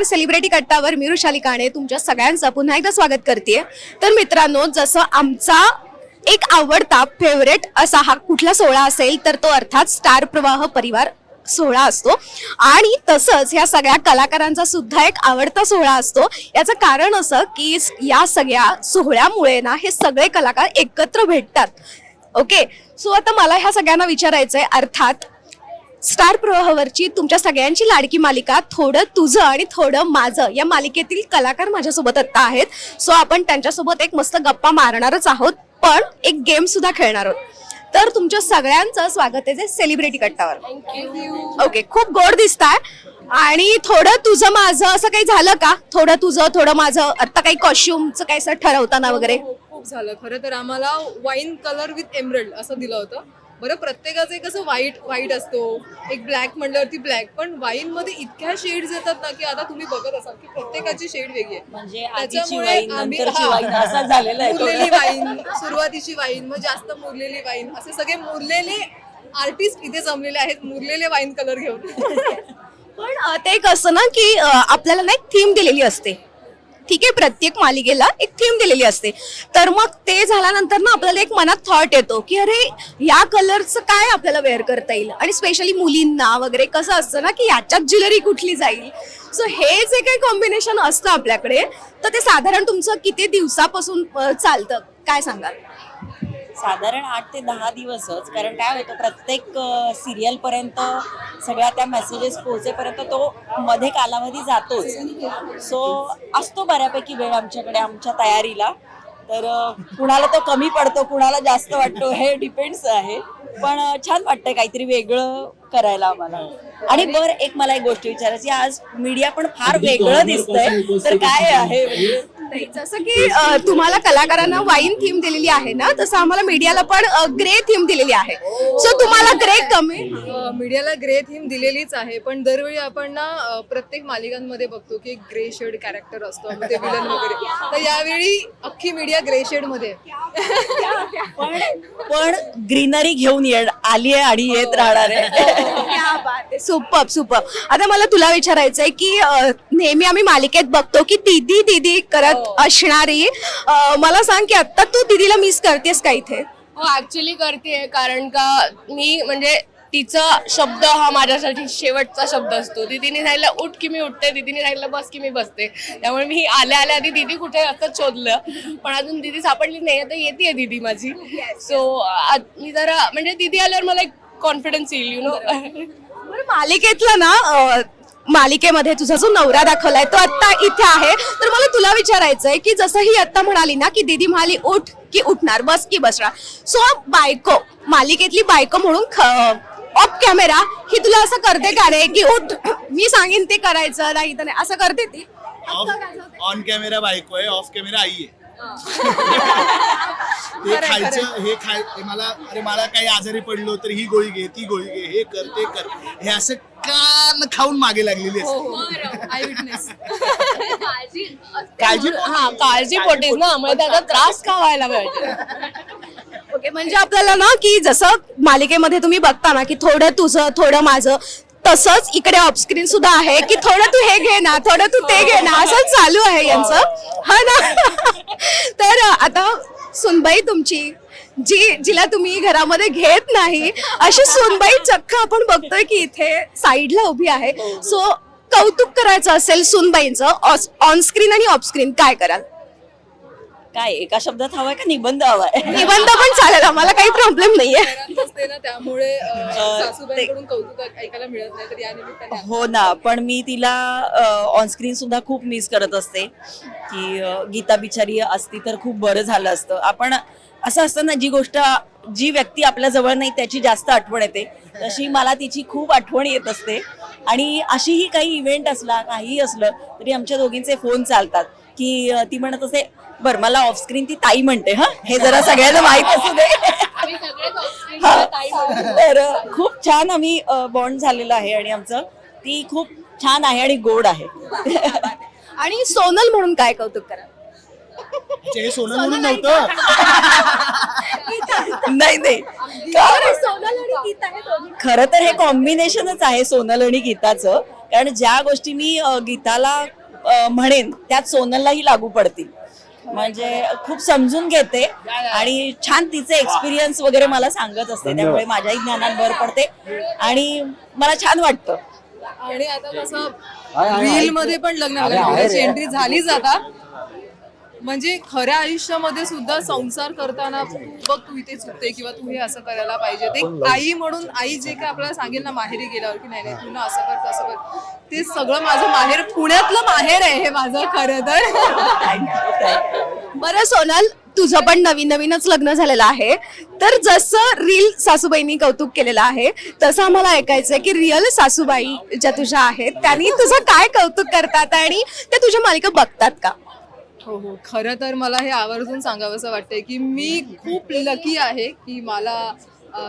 नमस्कार सेलिब्रिटी कट्टावर मी रुशाली काणे तुमच्या सगळ्यांचं पुन्हा एकदा स्वागत करते तर मित्रांनो जसं आमचा एक आवडता फेवरेट असा हा कुठला सोहळा असेल तर तो अर्थात स्टार प्रवाह परिवार सोहळा असतो. आणि तसंच ह्या सगळ्या कलाकारांचा सुद्धा एक आवडता सोहळा असतो. याचं कारण असं की या सगळ्या सोहळ्यामुळे ना हे सगळे कलाकार एकत्र भेटतात. ओके? सो आता मला ह्या सगळ्यांना विचारायचंय अर्थात स्टार प्रवाहावरची तुमच्या सगळ्यांची लाडकी मालिका थोडं तुझं आणि थोडं माझं. या मालिकेतील कलाकार माझ्यासोबत आत्ता आहेत. सो आपण त्यांच्यासोबत एक मस्त गप्पा मारणारच आहोत. पण एक गेम सुद्धा खेळणार आहोत. तर तुमच्या सगळ्यांचं स्वागत आहे सेलिब्रिटी कट्टावर. ओके खूप गोड दिसताय. आणि थोडं तुझं माझं असं काही झालं का? थोडं तुझं थोडं माझं. आता काही कॉस्ट्युमचं काही असं ठरवताना वगैरे? हो, हो, खूप झालं. खरं तर आम्हाला वाईन कलर विथ एमरल्ड असं दिलं होतं. बरं प्रत्येकाचं एक असं व्हाईट व्हाईट असतो. एक ब्लॅक म्हणल्यावरती ब्लॅक पण वाईन मध्ये इतक्या शेड्स येतात ना की आता तुम्ही बघत असाल की प्रत्येकाची शेड वेगळी आहे. म्हणजे आधीची त्याच्यामुळे वाईन आम्ही- नंतरची हा. वाईन असा झालेला आहे मुरलेली. वाईन सुरुवातीची वाईन मग जास्त मुरलेली वाईन असे सगळे मुरलेले आर्टिस्ट इथे जमलेले आहेत मुरलेले वाईन कलर घेऊन. पण अ, ते एक असं ना की अ, आपल्याला ना एक थीम दिलेली असते. ठीक आहे प्रत्येक मालिकेला एक थीम दिलेली असते. तर मग ते झाल्यानंतर ना आपल्याला एक मनात थॉट येतो की अरे या कलरचं काय आपल्याला वेअर करता येईल? आणि स्पेशली मुलींना वगैरे कसं असतं ना की याच्यात ज्वेलरी कुठली जाईल? सो हे जे काही कॉम्बिनेशन असतं आपल्याकडे तर ते साधारण तुमचं किती दिवसापासून चालतं? काय सांगाल? साधारण आठ ते दहा दिवसच कारण काय होतं प्रत्येक सिरियल पर्यंत सगळ्या त्या मेसेजेस पोहोचेपर्यंत तो मध्ये कालावधी जातोच. सो असतो बऱ्यापैकी वेळ आमच्याकडे आमच्या तयारीला. तर कुणाला तो कमी पडतो कुणाला जास्त वाटतो हे डिपेंड्स आहे. पण छान वाटतंय काहीतरी वेगळं करायला आम्हाला. आणि बरं एक मला एक गोष्ट विचारायची आज मीडिया पण फार वेगळं दिसतंय. तर काय आहे? म्हणजे नाही, जसं की अ, तुम्हाला कलाकारांना वाईन थीम दिलेली आहे ना तसं आम्हाला मीडियाला पण ग्रे थीम दिलेली आहे. सो तुम्हाला ग्रे कमी? मीडियाला ग्रे थीम दिलेलीच आहे पण दरवेळी आपण ना अं, प्रत्येक मालिकांमध्ये बघतो की ग्रे शेड कॅरेक्टर असतो ते विलन वगैरे. तर यावेळी अख्खी मीडिया ग्रे शेडमध्ये. आहे. पण पण ग्रीनरी घेऊन ये आली आहे आणि येत राहणार आहे. सुपर सुपर आता मला तुला विचारायचंय की अ, नेहमी आम्ही मालिकेत बघतो की दीदी दीदी करत असणारी अ, मला सांग की आता तू दीदीला मिस करतेस का इथे? हो ऍक्च्युली करते कारण का मी म्हणजे तिचा शब्द हा माझ्यासाठी शेवटचा शब्द असतो. दीदीने सांगितलं उठ की मी उठते. दीदीने सांगितलं बस की मी बसते. त्यामुळे मी आल्या आल्या आधी दीदी कुठे असं शोधलं. पण अजून दीदी सापडली नाही आता येते दीदी माझी. सो मी जरा म्हणजे दीदी आल्यावर मला एक कॉन्फिडन्स येईल यु नो बरं, मालिकेतला ना अ, मालिकेमध्ये तुझा जो नवरा दाखवलाय तो आता इथे आहे. तर मला तुला विचारायचंय की जसं ही आता म्हणाली ना की दीदी म्हणाली उठ की उठणार बस की बसणार. सो बायको मालिकेतली बायको म्हणून ऑफ कॅमेरा ही तुला असं करते का रे की उठ मी सांगेन ते करायचं नाही तर नाही. असं करते ती? ऑन कॅमेरा बायको आहे ऑफ कॅमेरा आई आहे. ते खायचं हे खाय हे मला अरे मला काही आजारी पडलो तर ही गोळी घे ती गोळी घे हे कर ते कर. हे असं कान खाऊन मागे लागलेली असते. आय विटनेस काळजी हा काळजी पोटेच ना मग त्याचा त्रास का व्हायला पाहिजे. ओके म्हणजे आपल्याला ना की जसं मालिकेमध्ये तुम्ही बघता ना की थोडं तुझं थोडं माझं तसंच इकडे ऑफस्क्रीन सुद्धा आहे की थोडं तू हे घे ना थोडं तू ते घे ना असं चालू आहे यांचं. हा ना? तर आता सुनबाई तुमची जी जिला तुम्ही घरामध्ये घेत नाही अशी सुनबाई चक्क आपण बघतोय की इथे साईडला उभी आहे. सो कौतुक करायचं असेल सुनबाईंचं ऑन स्क्रीन आणि ऑफ स्क्रीन काय कराल? काय एका शब्दात हवाय का? निबंध हवाय. निबंध पण चालेल आम्हाला काही प्रॉब्लेम नाहीये. घरात असते ना त्यामुळे अं, सासूबाईंकडून कौतुक ऐकायला मिळत नाही तर या निमित्ताने हो ना पण मी तिला ऑनस्क्रीन सुद्धा खूप मिस करत असते. की अ, गीता बिचारी असती तर खूप बरं झालं असतं. आपण असं असतं ना जी गोष्ट जी व्यक्ती आपल्या जवळ नाही त्याची जास्त आठवण येते. तशी मला तिची खूप आठवण येत असते. आणि अशीही काही इव्हेंट असला काहीही असलं तरी आमच्या दोघींचे फोन चालतात. की ती म्हणत असे बर मला ऑफस्क्रीन ती ताई म्हणते हा. हे जरा सगळ्यांना माहीत असू दे. तर खूप छान आम्ही बॉन्ड झालेलं आहे आणि आमचं ती खूप छान आहे आणि गोड आहे. आणि सोनल म्हणून काय कौतुक करा? हे सोनं म्हणून नव्हतं. नाही नाही. खरं तर हे कॉम्बिनेशनच आहे सोनल आणि गीताचं. कारण ज्या गोष्टी मी गीताला म्हणेन त्यात सोनललाही लागू पडतील. म्हणजे खूप समजून घेते आणि छान तिचे एक्सपिरियन्स वगैरे मला सांगत असते त्यामुळे माझ्याही ज्ञानात भर पडते आणि मला छान वाटतं. आणि आता कसं रील मध्ये पण लग्न एंट्री झालीच आता. म्हणजे खऱ्या आयुष्यामध्ये सुद्धा संसार करताना बघ तू इथे चुकते किंवा तू हे असं करायला पाहिजे. ते आई म्हणून आई जे काय आपल्याला सांगेल ना माहेरी गेल्यावर की नाही नाही तू ना असं कर तसं कर. ते सगळं माझं माहेर पुण्यातलं माहेर आहे हे माझं खरं तर. बरं सोनल तुझं पण नवीन नवीनच लग्न झालेलं आहे. तर जसं रील सासूबाईंनी कौतुक केलेलं आहे तसं आम्हाला ऐकायचंय की रिअल सासूबाई ज्या तुझ्या आहेत त्यांनी तुझं काय कौतुक करतात आणि ते तुझ्या मालिका बघतात का? हो हो. खरं तर मला हे आवर्जून सांगावंसं वाटतंय की मी खूप लकी आहे की मला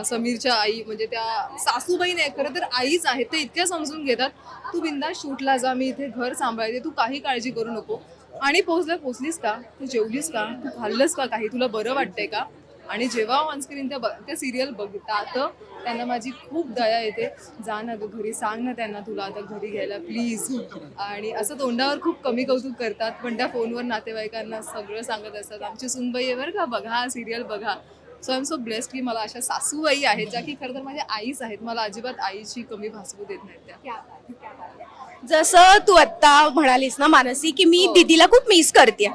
समीरच्या आई म्हणजे त्या सासूबाई नाही खरं तर आईच आहेत ते इतक्या समजून घेतात. तू बिंदा शूटला जा मी इथे घर सांभाळते तू काही काळजी करू नको. आणि पोचलं पोचलीस का? तू जेवलीस का? तू खाल्लंस का काही? तुला बरं वाटतंय का? आणि जेव्हा ऑनस्क्रीन त्या ब- त्या सिरियल बघतात त्यांना माझी खूप दया येते. जा ना गं घरी सांग ना त्यांना तुला आता घरी घ्यायला प्लीज आणि असं तोंडावर खूप कमी कौतुक करतात. पण त्या फोनवर नातेवाईकांना सगळं सांगत असतात. आमची सुनबाई आहे बरं का बघा सिरियल बघा. So I am so blessed की मला अशा सासूबाई आहेत ज्या की खरं तर माझ्या आईच आहेत. मला अजिबात आईची कमी भासवू देत नाहीत त्या. जसं तू आता म्हणालीस ना मानसी की मी दीदीला खूप मिस करते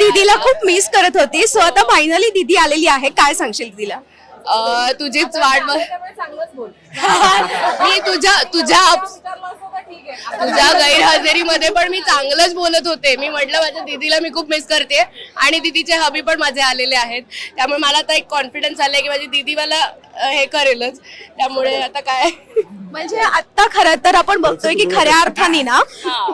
दीदीला खूप मिस करत होती. सो आता फायनली दीदी आलेली आहे. काय सांगशील दीदीला अं, तुझीच वाट बघ- मी तुझ्या तुझ्या तुझ्या गैरहजेरीमध्ये पण मी चांगलंच बोलत होते. मी म्हटलं माझ्या दीदीला मी खूप मिस करते आणि दीदीचे हबी पण माझे आलेले आहेत. त्यामुळे मला आता एक कॉन्फिडन्स आलाय की माझी दीदी मला हे करेलच. त्यामुळे आता काय? म्हणजे आता खरं तर आपण बघतोय की खऱ्या अर्थाने ना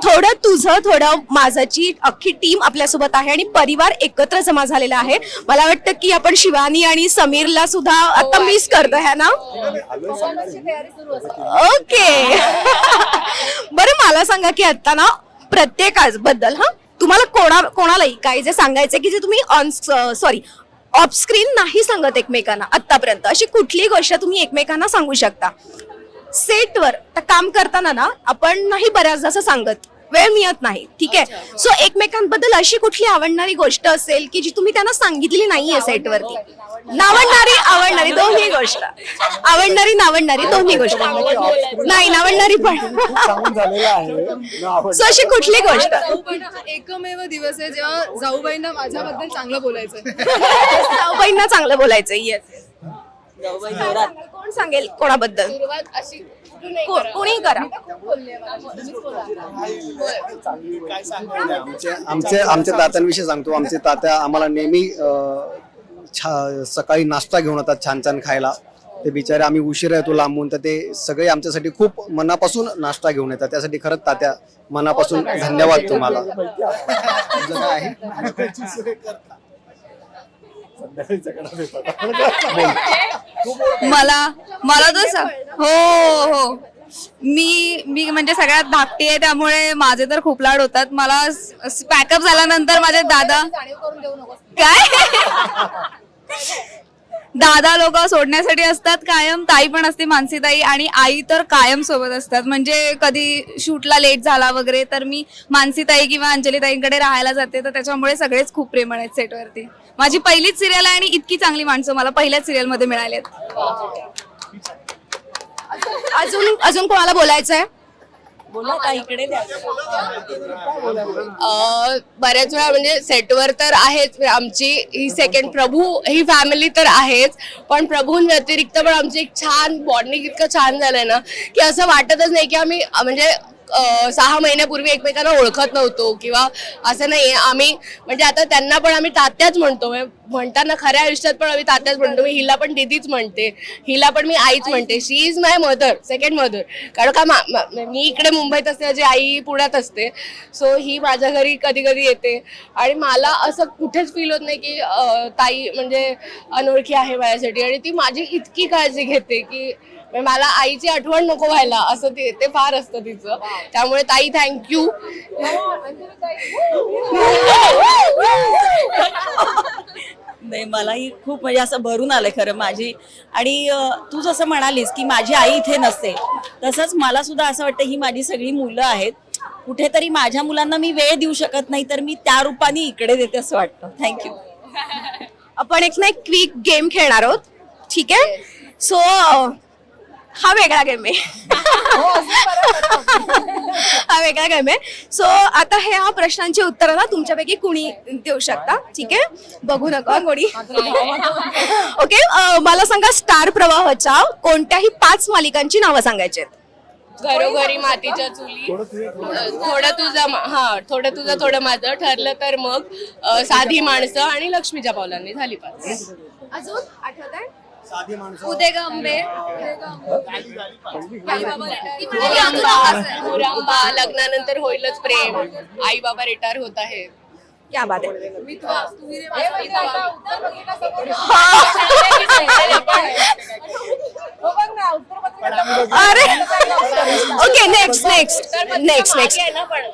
थोडं तुझं थोडं माझाची अख्खी टीम आपल्यासोबत आहे आणि परिवार एकत्र जमा झालेला आहे. मला वाटतं की आपण शिवानी आणि समीरला सुद्धा आता मिस करतो है ना? ओके. बरं मला सांगा की आता ना प्रत्येकाच बद्दल हा? तुम्हाला कोणा कोणालाही काही जे सांगायचं की जे तुम्ही ऑन सॉरी ऑफ स्क्रीन नाही सांगत एकमेकांना आतापर्यंत. अशी कुठली गोष्ट तुम्ही एकमेकांना सांगू शकता? सेटवर तर काम करताना ना आपण नाही बऱ्याचदा असं सांगत. वेळ मिळत नाही. ठीक आहे? सो एकमेकांबद्दल अशी कुठली आवडणारी गोष्ट असेल की जी तुम्ही त्यांना सांगितली नाहीये सेटवरती नावडणारी आवडणारी दोन्ही गोष्ट. आवडणारी नावडणारी दोन्ही गोष्ट. नाही नावडणारी पण. सो अशी कुठली गोष्ट? एकमेव दिवस आहे जेव्हा जाऊबाईंना माझ्याबद्दल चांगलं बोलायचं. जाऊबाईंना चांगलं बोलायचं येस कोण सांगेल कोणाबद्दल? सुरुवात अशी कुठूनही को- करा. कोणीही करा. काय सांगणार आमचे आमचे आमच्या तात्यांविषयी सांगतो. आमचे तात्या आम्हाला नेहमी अं, छा सकाळी नाश्ता घेऊन येतात छान छान खायला. ते बिचारे आम्ही उशिरा येतो लांबून तर ते सगळे आमच्यासाठी खूप मनापासून नाश्ता घेऊन येतात. त्यासाठी खरंच तात्या मनापासून धन्यवाद तुम्हाला. तुझं काय आहे? मला मला तर स- हो हो. मी मी म्हणजे सगळ्यात धाकटी आहे त्यामुळे माझे तर खूप लाड होतात. मला पॅकअप झाल्यानंतर माझे दादा काय? दादा लोक सोडण्यासाठी असतात कायम ताई पण असते मानसीताई आणि आई तर कायम सोबत असतात. म्हणजे कधी शूटला लेट झाला वगैरे तर मी मानसीताई किंवा अंजलीताईंकडे राहायला जाते. तर त्याच्यामुळे सगळेच खूप प्रेमळ आहेत सेटवरती माझी पहिलीच सिरियल आहे आणि इतकी चांगली माणसं मला पहिल्याच सिरियलमध्ये मिळाली आहेत. अजून अजून कोणाला बोलायचंय? बोला का इकडे द्या. अं, बऱ्याच वेळा म्हणजे सेटवर तर आहेच आमची ही सेकंड प्रभू ही फॅमिली तर आहेच पण प्रभूं व्यतिरिक्त पण आमची एक छान बॉन्डिंग इतकं छान झालंय ना की असं वाटतच नाही की आम्ही म्हणजे सहा महिन्यापूर्वी एकमेकांना ओळखत नव्हतो किंवा असं नाहीये. आम्ही म्हणजे आता त्यांना पण आम्ही तात्याच म्हणतो. म्हणजे म्हणताना खऱ्या आयुष्यात पण आम्ही तात्याच म्हणतो. मी हिला पण दिदीच म्हणते. हिला पण मी आईच म्हणते. She is my mother second mother कारण का मा- इकडे मुंबईत असते माझी आई पुण्यात असते. सो ही माझ्या घरी कधी कधी येते. आणि मला असं कुठेच फील होत नाही की ताई म्हणजे अनोळखी आहे माझ्यासाठी. आणि ती माझी इतकी काळजी घेते की मला आईची आठवण नको व्हायला. असं ते ते फार असतं तिचं. त्यामुळे ताई थँक्यू नाही मलाही खूप म्हणजे असं भरून आलंय खरं माझी. आणि तू जसं म्हणालीस की माझी आई इथे नसते तसंच मला सुद्धा असं वाटतं ही माझी सगळी मुलं आहेत. कुठेतरी माझ्या मुलांना मी वेळ देऊ शकत नाही तर मी त्या रूपाने इकडे देते असं वाटतं. थँक्यू आपण एक ना एक क्विक गेम खेळणार आहोत. ठीक आहे? सो हा वेगळा गेम आहे. हा वेगळा गेम आहे. सो आता हे हा प्रश्नांची उत्तरं ना तुमच्यापैकी कुणी देऊ शकता? ठीक आहे? बघू नका कोणी. ओके मला सांगा स्टार प्रवाहाच्या कोणत्याही पाच मालिकांची नावं सांगायची आहेत? घरोघरी मातीच्या चुली थोडं तुझं हा थोडं तुझं थोडं माझं. ठरलं तर मग साधी माणसं आणि लक्ष्मीच्या पावलांनी झाली पाच. अजून आठवत आहे साधी माणसं मुरांबा लग्नानंतर होईलच प्रेम. आई बाबा रिटायर होत आहेत क्या बात आहे. अरे. Okay next next next next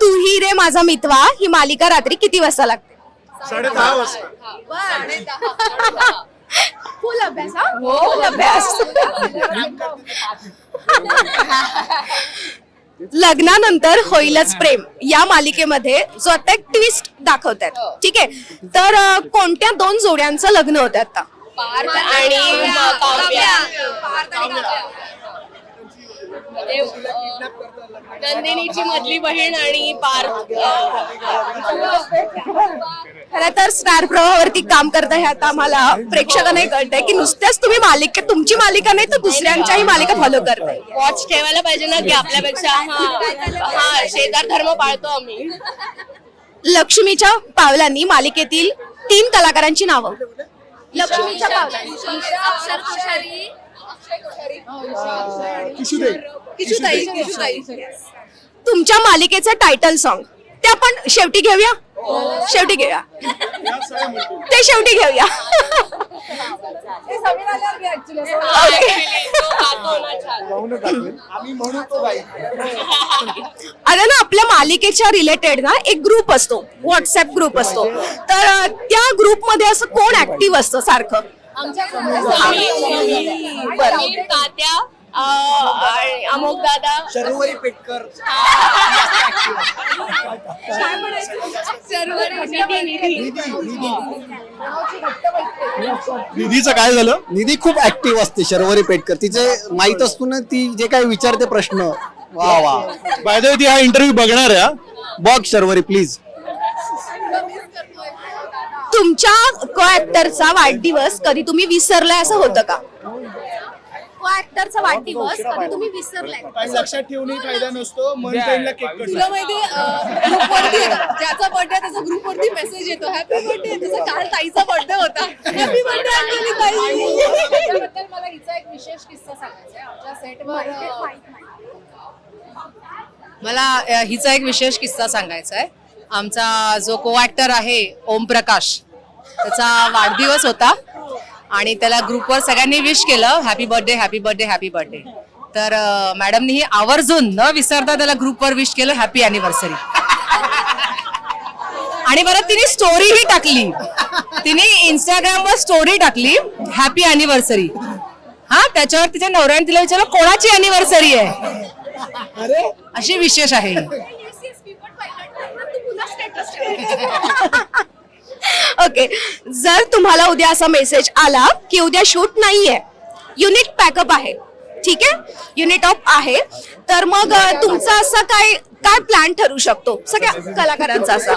तू ही रे माझा मितवा ही मालिका रात्री किती वाजता लागते? साडे दहा वाजता. फुल अभ्यास हा? फुल लग्नानंतर होईलच प्रेम. या मालिकेमध्ये जो आता एक ट्विस्ट दाखवतात. ठीक आहे? तर अं, कोणत्या दोन जोड्यांचं लग्न होतं आता? पार्थ आणि काव्या. म्हणजे, नंदिनीची मधली बहीण आणि पार्थ. खरं तर स्टार प्रवाहावरती काम करता हे आता आम्हाला. प्रेक्षकांनाही कळतंय की नुसत्याच तुम्ही मालिका तुमची मालिका नाही तर दुसऱ्यांच्याही मालिका फॉलो करताय. वॉच ठेवायला पाहिजे ना की आपल्यापेक्षा हा हा शेजार धर्म पाळतो आम्ही. लक्ष्मीच्या पावलांनी मालिकेतील तीन कलाकारांची नावं. लक्ष्मीच्या पावलांनी. किशुताई किशुताई तुमच्या मालिकेचं टायटल सॉन्ग ते आपण शेवटी घेऊया? शेवटी घेऊया. ते शेवटी घेऊया. अरे ना आपल्या मालिकेच्या रिलेटेड ना एक ग्रुप असतो. व्हॉट्सअप ग्रुप असतो. तर त्या ग्रुपमध्ये असं कोण ऍक्टिव्ह असतं सारखं? समीर, तात्या अमोक दादा. शर्वरी पेटकर. निधीचं काय झालं? निधी खूप ऍक्टिव्ह असते शर्वरी पेटकर. तिचे माहीत असतो ना ती जे काही विचारते प्रश्न. वा वा. बाय द ती हा इंटरव्ह्यू बघणार आहे. बघ शर्वरी प्लीज तुमच्या को ऍक्टरचा वाढदिवस कधी तुम्ही विसरलाय असं होतं का? को ऍक्टरचा वाढदिवस कधी तुम्ही विसरलाय? काही लक्षात ठेवूनही फायदा नसतो मंथएंडला केक तुला माहितीये ग्रुपवरती ज्याचा बर्थडे त्याचा ग्रुपवरती मेसेज येतो. हॅपी बर्थडे त्याचा काल ताईचा बर्थडे होता. हॅपी बर्थडे अंजली ताई. त्याच्याबद्दल मला हिचा एक विशेष किस्सा सांगायचा आहे. आमच्या सेटवर मला अ, हिचा एक विशेष किस्सा सांगायचा आहे. आमचा जो को ऍक्टर आहे ओमप्रकाश त्याचा वाढदिवस होता. आणि त्याला ग्रुपवर सगळ्यांनी विश केलं happy birthday happy birthday happy birthday तर मॅडमनी आवर्जून न विसरता त्याला ग्रुपवर विश केलं हॅपी अॅनिव्हर्सरी आणि परत तिने स्टोरीही टाकली. तिने इंस्टाग्रामवर स्टोरी टाकली हॅपी अॅनिव्हर्सरी हा त्याच्यावर तिच्या नवऱ्याने तिला विचारलं कोणाची अॅनिव्हर्सरी आहे? अशी विशेष आहे. ओके जर तुम्हाला उद्या असा मेसेज आला की उद्या शूट नाहीये युनिट पॅकअप आहे. ठीक आहे? युनिट ऑफ आहे. तर मग तुमचा असा काय काय प्लॅन ठरू शकतो? सगळ्या कलाकारांचा असा.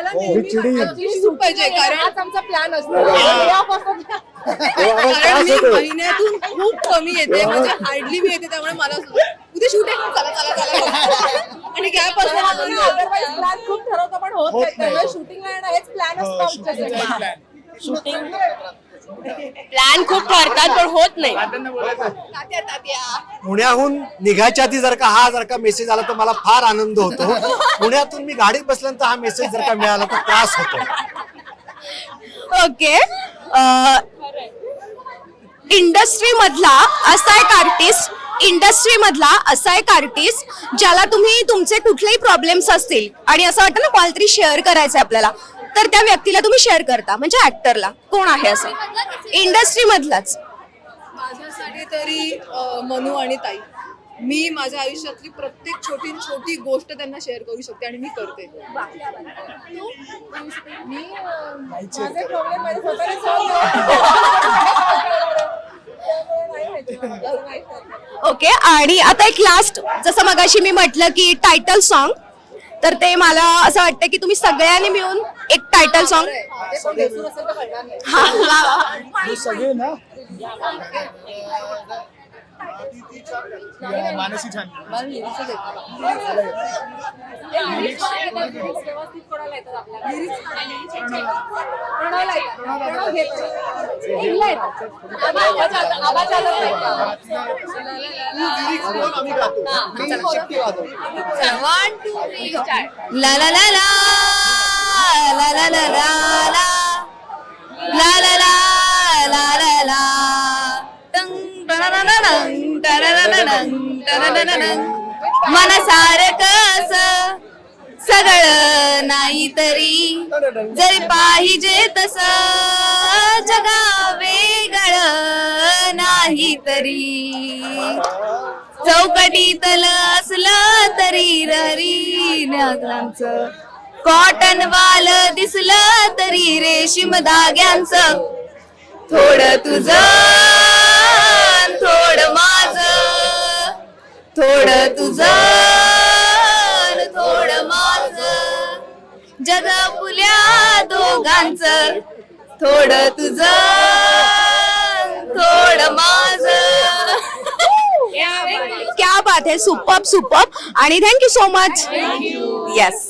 सूट पाहिजे कारण हाच आमचा प्लॅन असतो कारण मी महिन्यातून खूप कमी येते. म्हणजे हार्डली मी येते त्यामुळे मला उद्या शूट आहे. चला चला चला. आणि गॅप असतो प्लॅन खूप ठरवतो पण होत नाही. त्यामुळे शूटिंगला येणं हेच प्लॅन असतो शूटिंग प्लॅन खूप ठरतात पण होत नाही. तात्या तात्या. पुण्याहून निघायच्या आधी जर का हा जर का मेसेज आला तर मला फार आनंद होतो. पुण्यातून मी गाडीत बसल्यानंतर हा मेसेज जर का मिळाला तर त्रास होतो. ओके. इंडस्ट्री मधला असा एक आर्टिस्ट इंडस्ट्री मधला असा एक आर्टिस्ट ज्याला तुम्ही तुमचे कुठलेही प्रॉब्लेम्स असतील आणि असं वाटतं ना कोणाला तरी शेअर करायचं आपल्याला तर त्या व्यक्तीला तुम्ही शेअर करता. म्हणजे ऍक्टरला कोण आहे असं? इंडस्ट्री मधलाच. माझ्यासाठी तरी मनू आणि ताई. मी माझ्या आयुष्यातली प्रत्येक छोटी छोटी गोष्ट त्यांना शेअर करू शकते आणि मी करते मी अं, माझे प्रॉब्लेम माझे स्वतःने solve त्यामुळे नाही माहिती मला. असं नाही करत. ओके आणि आता एक लास्ट जसं मगाशी मी म्हटलं की टायटल सॉन्ग तर ते मला असं वाटतं की तुम्ही सगळ्यांनी मिळून एक टायटल सॉन्ग ते पण बेसूर असेल तर कळणार नाही. सगळे ना मानसी छान ते lyrics व्यवस्थित कोणाला येतात आपल्याला? प्रणवला येतात. प्रणव घे ला ला ला ला ला ला ला ला ला ला ला ला ला ला ला टंग सगळं नाही तरी जरी पाहिजे तस जगा वेगळ नाही. तरी चौकटीतल असलं तरी ररी नागांचं कॉटन वाल दिसलं तरी रेशीम धाग्यांचं. थोडं तुझं थोडं तुझं थोडं माझ. जग फुल्या दोघांचं थोडं तुझं थोडं माझ. क्या बात आहे सुपर सुपर आणि thank you so much yes